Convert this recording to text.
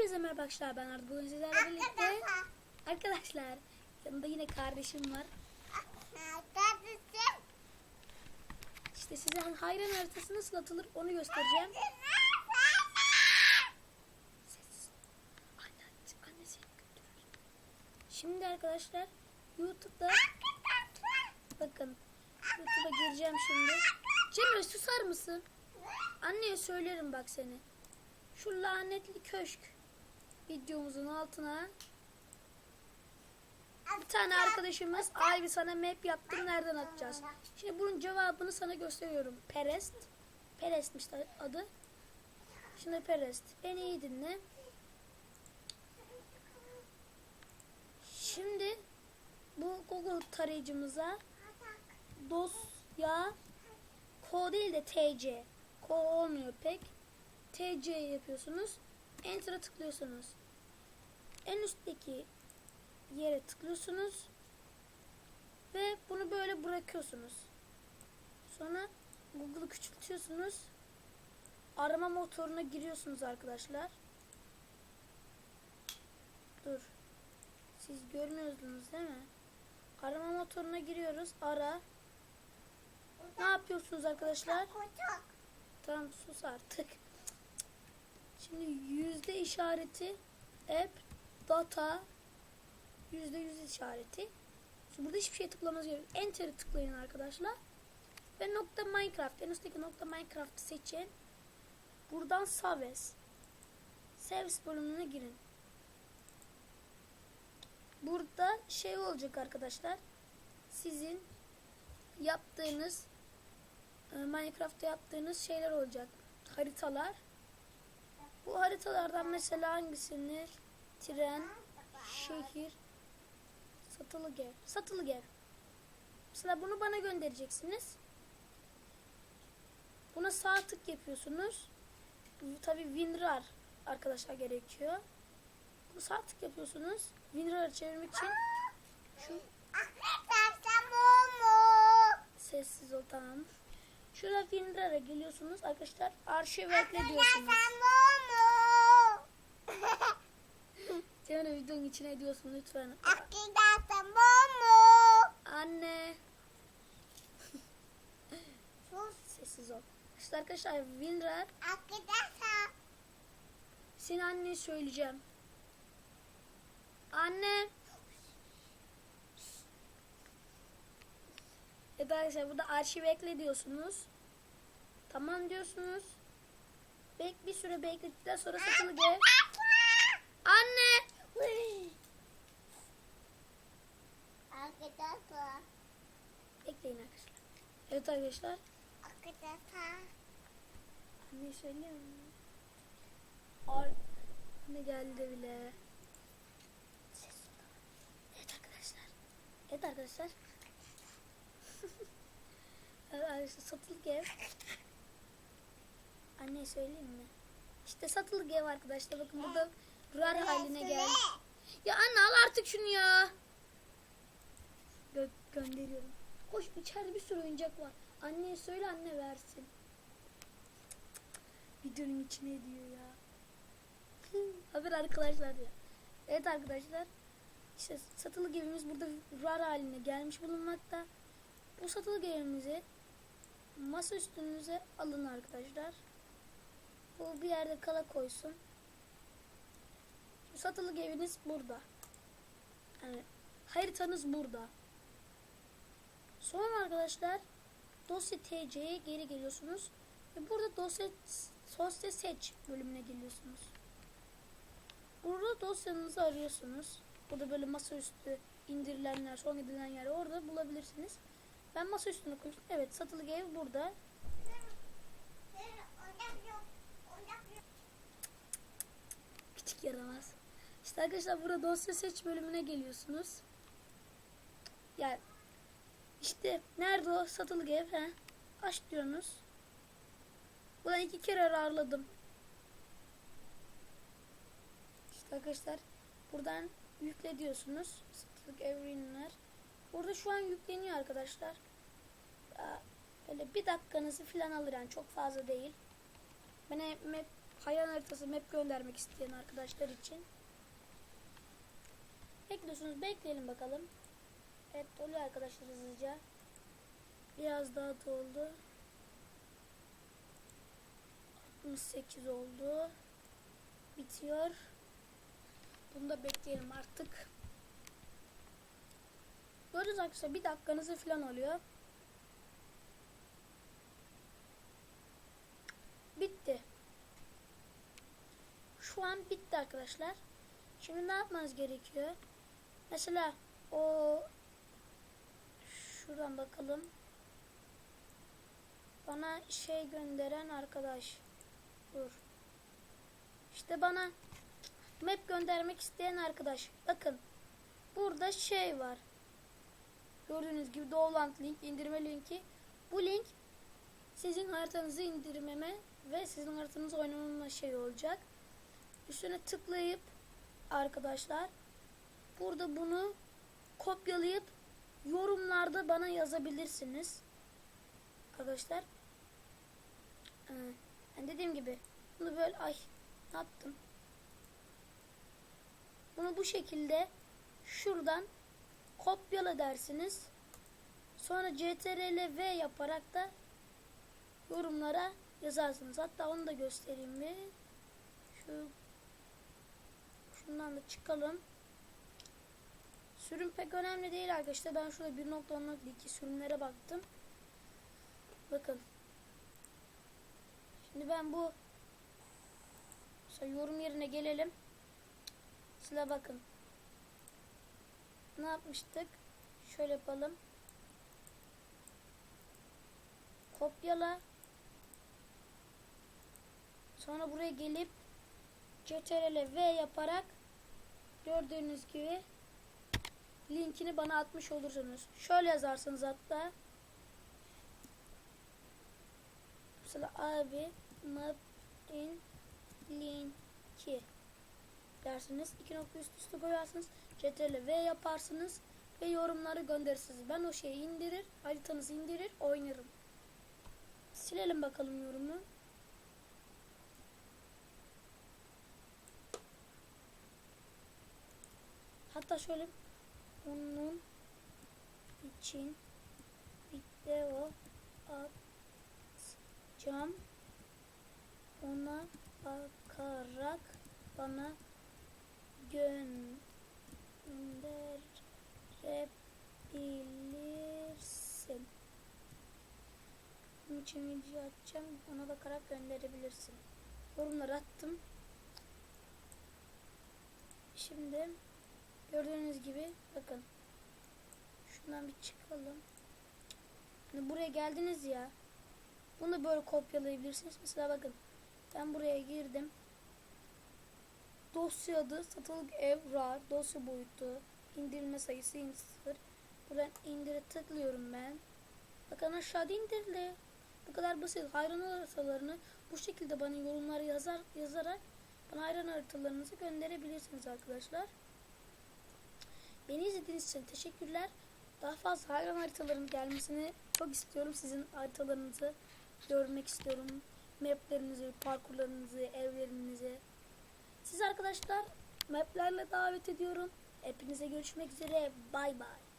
Hepinize merhaba arkadaşlar ben Arda. Bugün sizlerle birlikte Arkadaşlar yanımda yine kardeşim var. İşte size hayran haritası nasıl atılır onu göstereceğim. Şimdi arkadaşlar YouTube'da Bakın YouTube'a gireceğim şimdi. Cemre susar mısın? Anneye söylerim bak seni. Şu lanetli köşk videomuzun altına bir tane arkadaşımız abi sana map yaptım nereden atacağız? Şimdi bunun cevabını sana gösteriyorum. Perest. Perest'miş adı. Şimdi Perest. Beni iyi dinle. Şimdi bu Google tarayıcımıza dosya ko değil de tc. Ko olmuyor pek. TC yapıyorsunuz. Enter'a tıklıyorsunuz. En üstteki yere tıklıyorsunuz. Ve bunu böyle bırakıyorsunuz. Sonra Google'ı küçültüyorsunuz. Arama motoruna giriyorsunuz arkadaşlar. Dur. Siz görmüyorsunuz değil mi? Arama motoruna giriyoruz. Ara. Ne yapıyorsunuz arkadaşlar? Tamam sus artık. Şimdi yüzde işareti app data yüzde yüz işareti. Şimdi burada hiçbir şey tıklamanız gerekiyor. Enter'ı tıklayın arkadaşlar. Ve nokta Minecraft. En üstteki nokta Minecraft'ı seçin. Buradan Saves. Saves bölümüne girin. Burada şey olacak arkadaşlar. Sizin yaptığınız e, Minecraft'ta yaptığınız şeyler olacak. Haritalar. Bu haritalardan mesela hangisini? Tren, şehir, satılı ev. Satılı ev. Mesela bunu bana göndereceksiniz. Buna sağ tık yapıyorsunuz. Tabi WinRAR arkadaşlar gerekiyor. Bunu sağ tık yapıyorsunuz. WinRAR'ı çevirmek için şu sessiz ol tamam. Şurada WinRAR'a geliyorsunuz arkadaşlar. Arşiv ekle diyorsunuz. İçine ediyorsun lütfen. Anne. Sessiz ol. İşte arkadaşlar WinRAR senin anneye söyleyeceğim. Anne. Evet arkadaşlar burada arşiv ekle diyorsunuz. Tamam diyorsunuz. Bek bir süre bekledikten sonra satılı gel. Anne. Bekleyin arkadaşlar. Evet arkadaşlar. Anne söylüyor mu? Ar ne geldi bile. Evet arkadaşlar. Evet arkadaşlar. evet arkadaşlar satılık ev. Anne söyleyeyim mi? İşte satılık ev arkadaşlar. Bakın burada rar haline geldi. Ya anne al artık şunu ya. Gö gönderiyorum. Koş içeride bir sürü oyuncak var. Anneye söyle anne versin. Videonun içine diyor ya. Haber arkadaşlar ya. Evet arkadaşlar. İşte satılık evimiz burada rar haline gelmiş bulunmakta. Bu satılık evimizi masa üstünüze alın arkadaşlar. Bu bir yerde kala koysun. Satılık eviniz burada. Yani haritanız burada. Sonra arkadaşlar dosya TC'ye geri geliyorsunuz. Ve burada dosya dosya seç bölümüne geliyorsunuz. Burada dosyanızı arıyorsunuz. Burada böyle masaüstü indirilenler, son gidilen yer orada bulabilirsiniz. Ben masa üstüne koydum. Evet satılık ev burada. Arkadaşlar burada dosya seç bölümüne geliyorsunuz. Yani işte nerede o satılık ev he? Aç diyorsunuz. Buradan iki kere ararladım. İşte arkadaşlar buradan yükle diyorsunuz. Satılık ev ürünler. Burada şu an yükleniyor arkadaşlar. Böyle bir dakikanızı falan alır yani çok fazla değil. Ben map hayal haritası map göndermek isteyen arkadaşlar için. Bekliyorsunuz. Bekleyelim bakalım. Evet doluyor arkadaşlar hızlıca. Biraz daha doldu. 68 oldu. Bitiyor. Bunu da bekleyelim artık. Gördüğünüz arkadaşlar bir dakikanızı falan oluyor. Bitti. Şu an bitti arkadaşlar. Şimdi ne yapmanız gerekiyor? Mesela o şuradan bakalım. Bana şey gönderen arkadaş. Dur. İşte bana map göndermek isteyen arkadaş. Bakın. Burada şey var. Gördüğünüz gibi Download link, indirme linki. Bu link sizin haritanızı indirmeme ve sizin haritanızı oynamama şey olacak. Üstüne tıklayıp arkadaşlar burada bunu kopyalayıp yorumlarda bana yazabilirsiniz. Arkadaşlar ee, yani dediğim gibi bunu böyle ay ne yaptım? Bunu bu şekilde şuradan kopyala dersiniz. Sonra CTRL V yaparak da yorumlara yazarsınız. Hatta onu da göstereyim mi? Şu şundan da çıkalım. Sürüm pek önemli değil arkadaşlar. Ben şurada 1.10.2 sürümlere baktım. Bakın. Şimdi ben bu yorum yerine gelelim. Sıla bakın. Ne yapmıştık? Şöyle yapalım. Kopyala. Sonra buraya gelip CTRL V yaparak gördüğünüz gibi linkini bana atmış olursunuz. Şöyle yazarsınız hatta. Mesela abi map'in linki dersiniz. İki nokta üst üste koyarsınız. CTRL V yaparsınız ve yorumları gönderirsiniz. Ben o şeyi indirir, haritanızı indirir, oynarım. Silelim bakalım yorumu. Hatta şöyle onun için video atacağım. Ona bakarak bana gönderebilirsin. Bunun için video atacağım. Ona bakarak gönderebilirsin. Yorumlar attım. Şimdi gördüğünüz gibi bakın. Şundan bir çıkalım. Hani buraya geldiniz ya. Bunu böyle kopyalayabilirsiniz. Mesela bakın. Ben buraya girdim. Dosya adı satılık ev RAR. Dosya boyutu. indirilme sayısı 0. Buradan indire tıklıyorum ben. Bakın aşağıda indirildi. Bu kadar basit. Hayran haritalarını bu şekilde bana yorumlara yazar, yazarak bana hayran haritalarınızı gönderebilirsiniz arkadaşlar. Beni izlediğiniz için teşekkürler. Daha fazla hayran haritalarının gelmesini çok istiyorum. Sizin haritalarınızı görmek istiyorum. Maplerinizi, parkurlarınızı, evlerinizi. Siz arkadaşlar maplerle davet ediyorum. Hepinize görüşmek üzere. Bay bay.